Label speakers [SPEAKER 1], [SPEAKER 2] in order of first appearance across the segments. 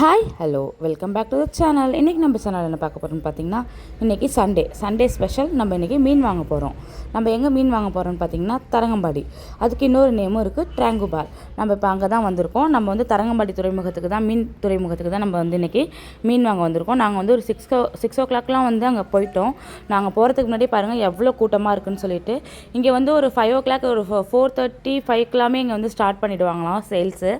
[SPEAKER 1] Hi hello welcome back to the channel இன்றைக்கி நம்ம channel என்ன பார்க்க போகிறோம்னு பார்த்தீங்கன்னா இன்றைக்கி சண்டே சண்டே ஸ்பெஷல் நம்ம இன்றைக்கி மீன் வாங்க போகிறோம் நம்ம எங்கே மீன் வாங்க போகிறோம்னு பார்த்தீங்கன்னா தரங்கம்பாடி. அதுக்கு இன்னொரு நேமும் இருக்குது ட்ராங்குபால் நம்ம இப்போ அங்கே தான் வந்திருக்கோம். நம்ம வந்து தரங்கம்பாடி துறைமுகத்துக்கு தான் மீன் துறைமுகத்துக்கு தான் நம்ம வந்து இன்றைக்கி மீன் வாங்க வந்திருக்கோம். நாங்கள் வந்து ஒரு சிக்ஸ் ஓ சிக்ஸ் ஓ கிளாக்லாம் வந்து அங்கே போயிட்டோம். நாங்கள் போகிறதுக்கு முன்னாடி பாருங்கள் எவ்வளோ கூட்டமாக இருக்குன்னு சொல்லிட்டு. இங்கே வந்து ஒரு ஃபைவ் ஓ கிளாக் ஒரு ஃபோர் தேர்ட்டி ஃபைவ்க்கெல்லாமே இங்கே வந்து ஸ்டார்ட் பண்ணிவிடுவாங்களாம் சேல்ஸு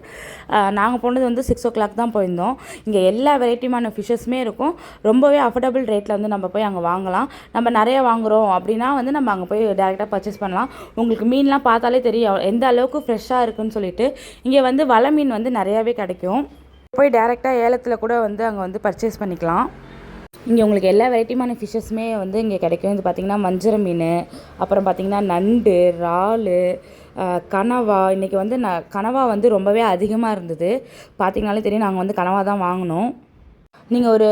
[SPEAKER 1] நாங்கள் போனது வந்து சிக்ஸ் ஓ கிளாக் தான் போயிருந்தோம். இங்கே எல்லா வெரைட்டியான ஃபிஷ்ஷஸுமே இருக்கும். ரொம்பவே அஃபோர்டபுள் ரேட்டில் வந்து நம்ம போய் அங்கே வாங்கலாம். நம்ம நிறைய வாங்குகிறோம் அப்படின்னா வந்து நம்ம அங்கே போய் டேரெக்டாக பர்ச்சேஸ் பண்ணலாம். உங்களுக்கு மீன்லாம் பார்த்தாலே தெரியும். எந்த அளவுக்கு ஃப்ரெஷ்ஷாக இருக்குன்னு சொல்லிட்டு. இங்கே வந்து வலை மீன் வந்து நிறையாவே கிடைக்கும். போய் டேரெக்டாக ஏலத்தில் கூட வந்து அங்கே வந்து பர்ச்சேஸ் பண்ணிக்கலாம். இங்கே உங்களுக்கு எல்லா வெரைட்டியான ஃபிஷ்ஷஸுமே வந்து இங்கே கிடைக்கும். இது பார்த்திங்கன்னா வஞ்சர மீன் அப்புறம் பார்த்திங்கன்னா நண்டு இறால் கனவா. இன்றைக்கி வந்து ந கனவா வந்து ரொம்பவே அதிகமாக இருந்தது. பார்த்திங்கனாலே தெரியும் நாங்கள் வந்து கனவா தான் வாங்கினோம். நீங்கள் ஒரு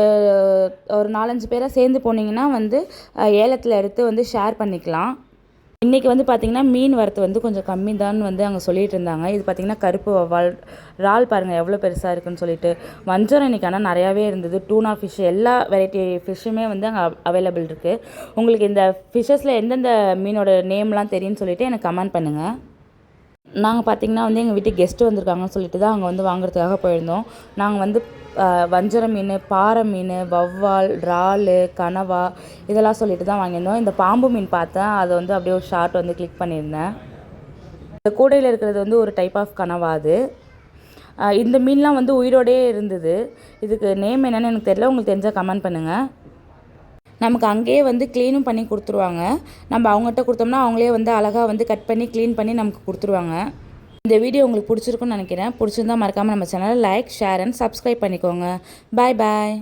[SPEAKER 1] ஒரு நாலஞ்சு பேராக சேர்ந்து போனீங்கன்னா வந்து ஏலத்தில் எடுத்து வந்து ஷேர் பண்ணிக்கலாம். இன்றைக்கி வந்து பார்த்திங்கன்னா மீன் வரத்து வந்து கொஞ்சம் கம்மி தான் வந்து அங்கே சொல்லிட்டு இருந்தாங்க. இது பார்த்திங்கன்னா கருப்பு வவ்வால் இறால் பாருங்கள் எவ்வளோ பெருசாக இருக்குன்னு சொல்லிட்டு. வஞ்சரம் இன்றைக்கி ஆனால் நிறையாவே இருந்தது. டூனா ஃபிஷ் எல்லா வெரைட்டி ஃபிஷ்ஷுமே வந்து அங்கே அவைலபிள் இருக்குது உங்களுக்கு இந்த ஃபிஷ்ஷஸில் எந்தெந்த மீனோட நேம்லாம் தெரியும்னு சொல்லிட்டு எனக்கு கமெண்ட் பண்ணுங்கள் நாங்கள் பார்த்திங்கன்னா வந்து எங்கள் வீட்டுக்கு கெஸ்ட்டு வந்திருக்காங்கன்னு சொல்லிட்டு தான் அங்கே வந்து வாங்குறதுக்காக போயிருந்தோம். நாங்கள் வந்து வஞ்சர மீன் பாறை மீன் வவ்வால் இறாலு கனவா இதெல்லாம் சொல்லிட்டு தான் வாங்கியிருந்தோம். இந்த பாம்பு மீன் பார்த்தேன் அதை வந்து அப்படியே ஒரு ஷார்ட் வந்து கிளிக் பண்ணியிருந்தேன். இந்த கூடையில் இருக்கிறது வந்து ஒரு டைப் ஆஃப் கனவா அது. இந்த மீன்லாம் வந்து உயிரோடே இருந்தது. இதுக்கு நேம் என்னென்னு எனக்கு தெரியல. உங்களுக்கு தெரிஞ்சால் கமெண்ட் பண்ணுங்கள் நமக்கு அங்கேயே வந்து க்ளீனும் பண்ணி கொடுத்துருவாங்க. நம்ம அவங்ககிட்ட கொடுத்தோம்னா அவங்களே வந்து அழகாக வந்து கட் பண்ணி க்ளீன் பண்ணி நமக்கு கொடுத்துருவாங்க. இந்த வீடியோ உங்களுக்கு பிடிச்சிருக்குன்னு நினைக்கிறேன். பிடிச்சிருந்தா மறக்காமல் நம்ம சேனலை லைக் ஷேர் அண்ட் சப்ஸ்கிரைப் பண்ணிக்கோங்க. பாய் பாய்